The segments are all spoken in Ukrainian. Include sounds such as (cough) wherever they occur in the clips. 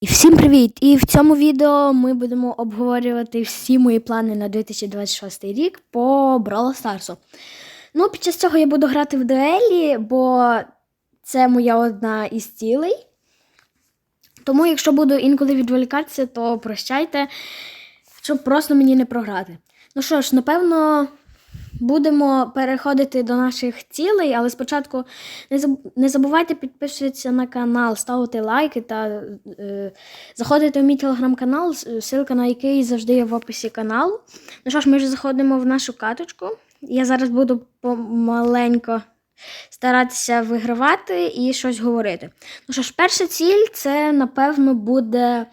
І всім привіт! І в цьому відео ми будемо обговорювати всі мої плани на 2026 рік по Brawl Stars. Ну, під час цього я буду грати в дуелі, бо це моя одна із цілей. Тому, якщо буду інколи відволікатися, то прощайте, щоб просто мені не програти. Ну що ж, напевно, будемо переходити до наших цілей, але спочатку не забувайте підписуватися на канал, ставити лайки та е, заходити в мій телеграм-канал, ссылка на який завжди є в описі каналу. Ну що ж, ми вже заходимо в нашу каточку. Я зараз буду помаленько старатися вигравати і щось говорити. Ну що ж, перша ціль це, напевно, буде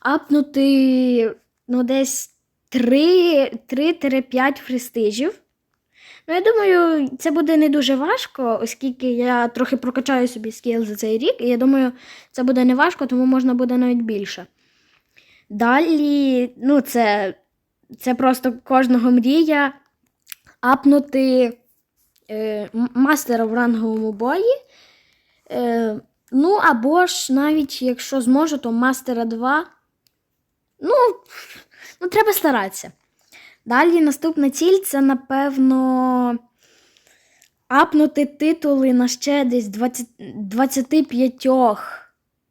апнути ну, десь 3 3-5 престижів. Ну, я думаю, це буде не дуже важко, оскільки я трохи прокачаю собі скіл за цей рік, і я думаю, це буде не важко, тому можна буде навіть більше. Далі, ну, це, це просто кожного мрія апнути е, мастера в ранговому бої. Е, ну, або ж навіть, якщо зможу, то мастера 2. Ну, ну треба старатися. Далі наступна ціль це, напевно, апнути титули на ще десь 20, 25.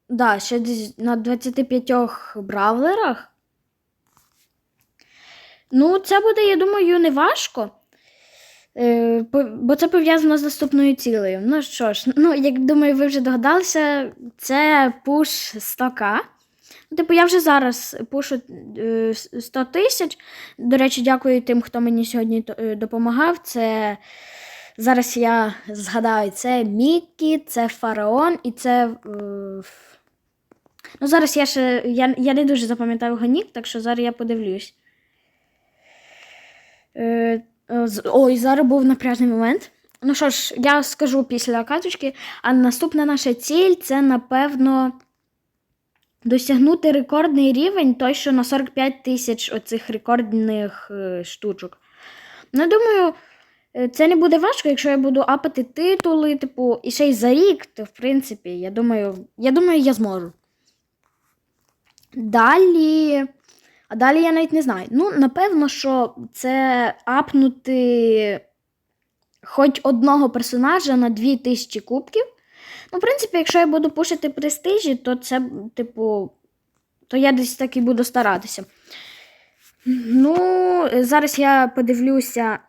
Да, ще десь на 25 бравлерах. Ну, це буде, я думаю, не важко. Е, бо це пов'язано з наступною цілею. Ну що ж, ну, як думаю, ви вже догадалися, це пуш 100к. Ну, Типу, я вже зараз пушу е, 100 тисяч. До речі, дякую тим, хто мені сьогодні е, допомагав. Це зараз я згадаю, це Мікі, це Фараон і це. е, Ну, зараз я ще. Я, я не дуже запам'ятав його нік, так що зараз я подивлюсь. Е, е, Ой, зараз був напряжний момент. Ну що ж, я скажу після каточки, а наступна наша ціль це, напевно, досягнути рекордний рівень, той, що на 45 тисяч оцих рекордних е, штучок. Ну, думаю, е, це не буде важко, якщо я буду апати титули, типу, і ще й за рік, то в принципі, я думаю, я думаю, я зможу. Далі. А далі я навіть не знаю. Ну, напевно, що це апнути хоч одного персонажа на 2000 кубків. Ну, в принципі, якщо я буду пушити престижі, то це, типу, то я десь так і буду старатися. Ну, зараз я подивлюся,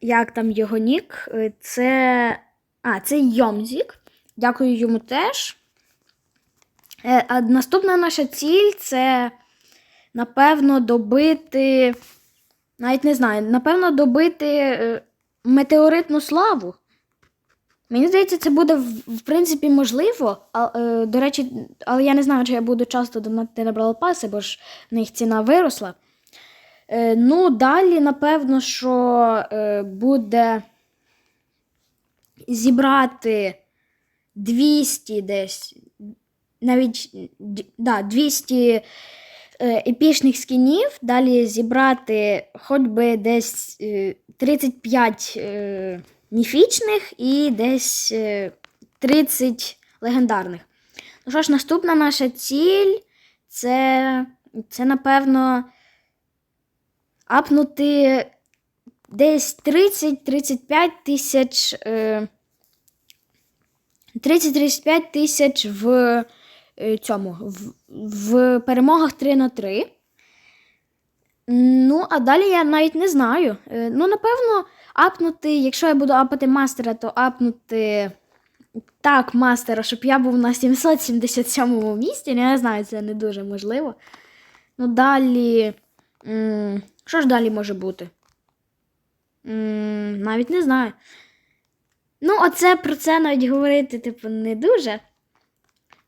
як там його нік. Це. А, це Йомзік. Дякую йому теж. Е, А наступна наша ціль це, напевно, добити. Навіть не знаю, напевно, добити е, метеоритну славу. Мені здається, це буде в, принципі можливо. А, е, до речі, але я не знаю, чи я буду часто донатити на Pass, бо ж в них ціна виросла. Е, ну, далі, напевно, що е, буде зібрати 200 десь, навіть да, 200 е, епічних скінів, далі зібрати хоч би десь е, 35 е, міфічних і десь е, 30 легендарних. Ну що ж, наступна наша ціль це, це напевно, апнути десь 30-35 тисяч. Е, 30-35 тисяч в е, цьому, в, в перемогах 3 на 3. Ну, а далі я навіть не знаю. Е, Ну, напевно, апнути, якщо я буду апати мастера, то апнути так мастера, щоб я був на 777 місці. Ну, я знаю, це не дуже можливо. Ну, далі. Що ж далі може бути? Навіть не знаю. Ну, оце про це навіть говорити, типу, не дуже.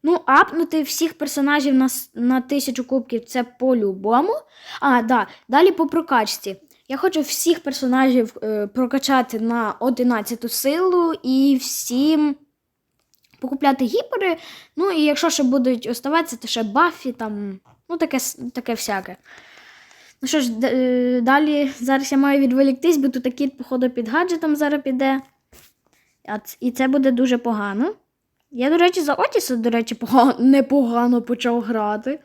Ну, апнути всіх персонажів на, на тисячу кубків це по-любому. А, да. Далі по прокачці. Я хочу всіх персонажів е, прокачати на 11 силу і всім покупляти гіпери. Ну, і якщо ще будуть оставатися, то ще бафі, там, ну, таке, таке всяке. Ну що ж, е, далі зараз я маю відволіктись, бо тут такий, походу, під гаджетом зараз піде. І це буде дуже погано. Я, до речі, за Отіса, до речі, погано, (laughs) непогано почав грати.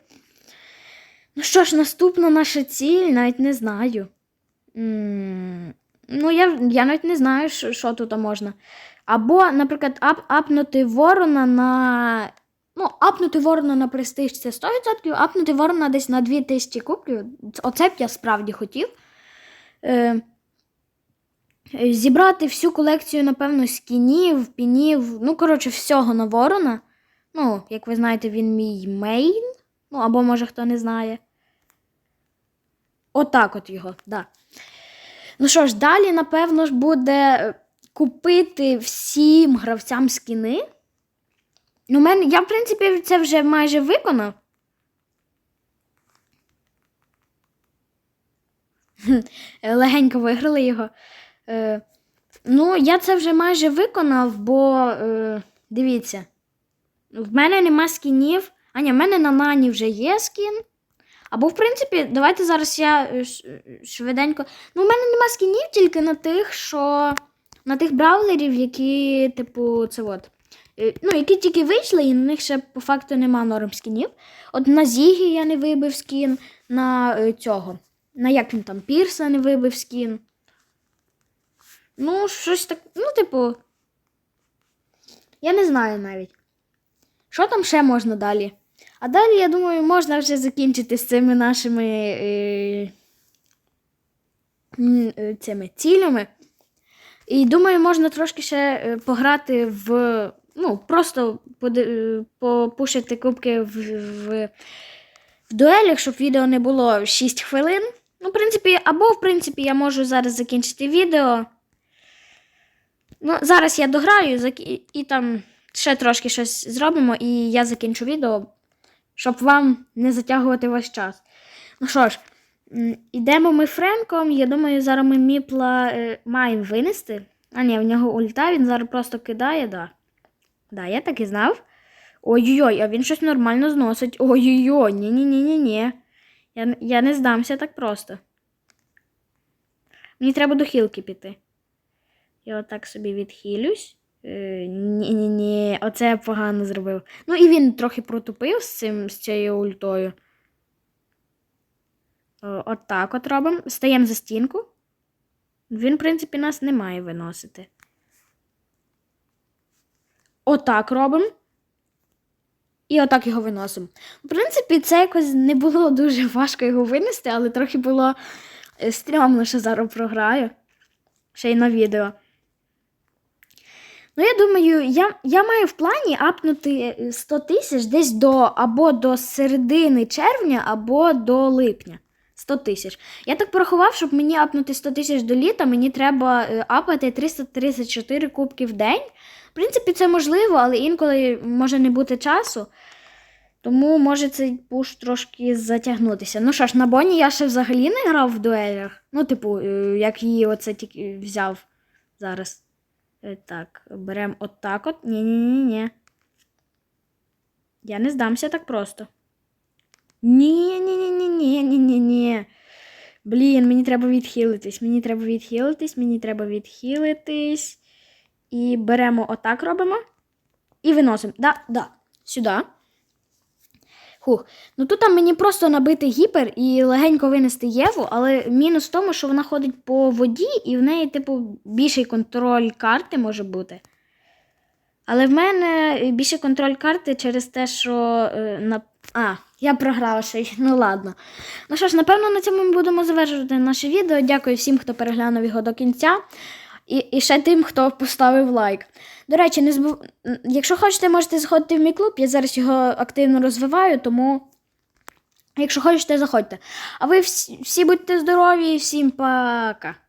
Ну що ж, наступна наша ціль, навіть не знаю. М, Ну, я, я навіть не знаю, що, що тут можна. Або, наприклад, ап, апнути ворона на. Ну, апнути ворона на престиж це 100%, апнути ворона десь на 2000 кубків. Оце б я справді хотів. Е, зібрати всю колекцію, напевно, скінів, пінів, ну, коротше, всього на ворона. Ну, як ви знаєте, він мій мейн. Ну, або може хто не знає. Отак от його, да. Ну що ж, далі, напевно ж, буде е, купити всім гравцям скіни. Ну, мене, я, в принципі, це вже майже виконав. Е, Легенько виграли його. Е, ну, я це вже майже виконав, бо е, дивіться, в мене нема скінів. А ні, в мене на Нані вже є скін. Або, в принципі, давайте зараз я е, швиденько. Ну, в мене нема скінів тільки на тих, що. На тих браулерів, які, типу, це от. е, Ну, які тільки вийшли, і на них ще по факту нема норм скінів. От на Зігі я не вибив скін, на е, цього. На як він там Пірса не вибив скін. Ну, щось так. Ну, типу. Я не знаю навіть. Що там ще можна далі? А далі, я думаю, можна вже закінчити з цими нашими е, е, цими цілями. І думаю, можна трошки ще е, пограти в. Ну, просто е, попушити кубки в, в, в дуелях, щоб відео не було 6 хвилин. Ну, в принципі, або, в принципі, я можу зараз закінчити відео. Ну, зараз я дограю і, і там ще трошки щось зробимо, і я закінчу відео, щоб вам не затягувати ваш час. Ну що ж, м, ідемо ми Френком. Я думаю, зараз ми міпла е, маємо винести. А ні, в нього ульта, він зараз просто кидає, да. Да, я так і знав. Ой-ой-ой, а він щось нормально зносить. Ой-ой-ой, ні-ні-ні-ні-ні. Я, я не здамся так просто. Мені треба до хілки піти. Я отак собі відхилюсь. Е, Ні-ні-ні, оце я погано зробив. Ну і він трохи протупив з цим, з цією ультою. О, Отак от робимо. Стаємо за стінку. Він, в принципі, нас не має виносити. Отак робимо. І отак його виносимо. В принципі, це якось не було дуже важко його винести, але трохи було е, стрьомно, що зараз програю. Ще й на відео. Ну, я думаю, я, я маю в плані апнути е, 100 тисяч десь до або до середини червня, або до липня. 100 тисяч. Я так порахував, щоб мені апнути 100 тисяч до літа, мені треба е, апати 334 кубки в день. В принципі, це можливо, але інколи може не бути часу. Тому може цей пуш трошки затягнутися. Ну що ж, на Боні я ще взагалі не грав в дуелях. Ну, типу, е, як її оце тільки взяв зараз. Е, Так, беремо отак от. Ні-ні-ні-ні. Я не здамся так просто. Ні-ні-ні-ні-ні-ні-ні. Блін, мені треба відхилитись. Мені треба відхилитись, мені треба відхилитись. І беремо отак робимо. І виносимо. Да, да. Сюди. Хух. Ну тут там мені просто набити гіпер і легенько винести Єву, але мінус в тому, що вона ходить по воді, і в неї, типу, більший контроль карти може бути. Але в мене більше контроль карти через те, що е, на. А, я програла ще. й- (laughs) Ну ладно. Ну що ж, напевно, на цьому ми будемо завершувати наше відео. Дякую всім, хто переглянув його до кінця. І, і ще тим, хто поставив лайк. До речі, не збув... якщо хочете, можете заходити в мій клуб. Я зараз його активно розвиваю, тому. Якщо хочете, заходьте. А ви всі, всі будьте здорові, всім пока.